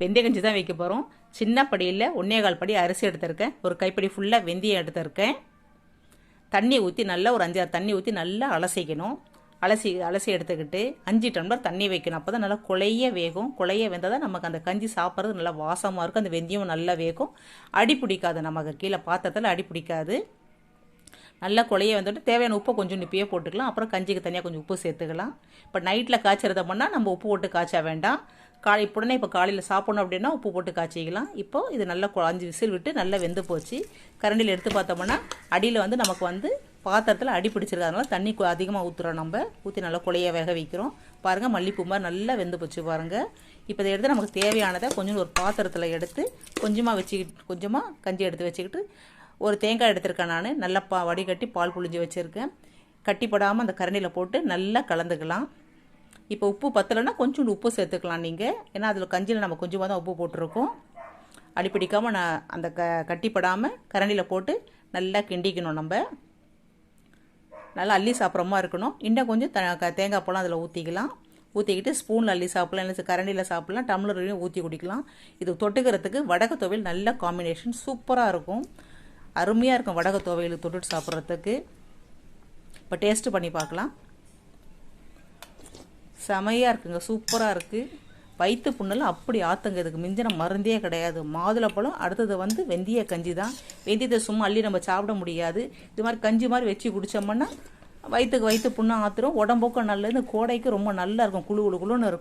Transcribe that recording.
வெந்தய கஞ்சி தான் வைக்க போகிறோம் சின்ன படியில் ஒன்னே கால் படி அரிசி எடுத்திருக்கேன். ஒரு கைப்படி ஃபுல்லாக வெந்தயம் எடுத்திருக்கேன். தண்ணி ஊற்றி நல்லா ஒரு அஞ்சாறு தண்ணி ஊற்றி நல்லா அலசிக்கணும். அலசி அலசி எடுத்துக்கிட்டு அஞ்சு டம்ளர் தண்ணி வைக்கணும். அப்போ தான் நல்லா குழைய வேகும். குழைய வெந்தால் தான் நமக்கு அந்த கஞ்சி சாப்பிட்றது நல்லா வாசமாக இருக்கும். அந்த வெந்தயம் நல்லா வேகும். அடி பிடிக்காது நமக்கு. கீழே பாத்திரத்தில் அடி பிடிக்காது. நல்லா குழைய வந்துட்டு தேவையான உப்பை கொஞ்சம் இப்பயே போட்டுக்கலாம். அப்புறம் கஞ்சிக்கு தனியாக கொஞ்சம் உப்பு சேர்த்துக்கலாம். இப்போ நைட்டில் காய்ச்சறத பண்ணால் நம்ம உப்பு போட்டு காய்ச்ச வேண்டாம். காலை உடனே இப்போ காலையில் சாப்பிடணும் அப்படின்னா உப்பு போட்டு காய்ச்சிக்கலாம். இப்போ இது நல்லா கொ- அஞ்சு விசில் விட்டு நல்லா வெந்து போச்சு. கரண்டியில் எடுத்து பார்த்தோம்னா அடியில் வந்து நமக்கு வந்து பாத்திரத்தில் அடி பிடிச்சிருக்காதனால தண்ணி அதிகமாக ஊற்றுறோம் நம்ம. ஊற்றி நல்லா குழைய வேக வைக்கிறோம். பாருங்கள் மல்லிப்பூ மாதிரி நல்லா வெந்து போச்சு பாருங்கள் இப்போ இதை எடுத்து நமக்கு தேவையானதை கொஞ்சம் ஒரு பாத்திரத்தில் எடுத்து கொஞ்சமாக வச்சுக்கிட்டு கொஞ்சமாக கஞ்சி எடுத்து வச்சுக்கிட்டு ஒரு தேங்காய் எடுத்திருக்கேன் நான். நல்லா பா வடிகட்டி பால் புழிஞ்சு வச்சுருக்கேன். கட்டிப்படாமல் அந்த கரண்டியில் போட்டு நல்லா கலந்துக்கலாம். இப்போ உப்பு பத்தலைன்னா கொஞ்சோண்டு உப்பு சேர்த்துக்கலாம் நீங்கள் ஏன்னா அதில் கஞ்சியில் நம்ம கொஞ்சமாக தான் உப்பு போட்டிருக்கோம். அடிப்பிடிக்காமல் நான் அந்த க கட்டிப்படாமல் கரண்டியில் போட்டு நல்லா கிண்டிக்கணும் நம்ம. நல்லா அள்ளி சாப்பிட்றமா இருக்கணும். இன்னும் கொஞ்சம் த தேங்காய் பழம் அதில் ஊற்றிக்கலாம் ஊற்றிக்கிட்டு ஸ்பூனில் அள்ளி சாப்பிட்லாம். இல்லை கரண்டியில் சாப்பிட்லாம். டம்ளர்லையும் ஊற்றி குடிக்கலாம். இது தொட்டுக்கிறதுக்கு வடக துவையல் நல்ல காம்பினேஷன் சூப்பராக இருக்கும். அருமையாக இருக்கும் வடக துவையல் தொட்டுட்டு சாப்பிட்றதுக்கு. இப்போ டேஸ்ட்டு பண்ணி பார்க்கலாம். செமையாக இருக்குங்க. சூப்பராக இருக்குது வயிற்று புண்ணெல்லாம் அப்படி ஆத்துங்க. இதுக்கு மிஞ்சின மருந்தே கிடையாது. மாதுளப்பழம் அடுத்தது வந்து வெந்தய கஞ்சி தான். வெந்தயத்தை சும்மா அள்ளி நம்ம சாப்பிட முடியாது. இது மாதிரி கஞ்சி மாதிரி வச்சு குடித்தோம்னா வயிற்றுக்கு வயிற்று புண்ணை ஆத்துரும். உடம்புக்கும் நல்லது. கோடைக்கு ரொம்ப நல்லா இருக்கும். குழு குழு குழுன்னு இருக்கும்.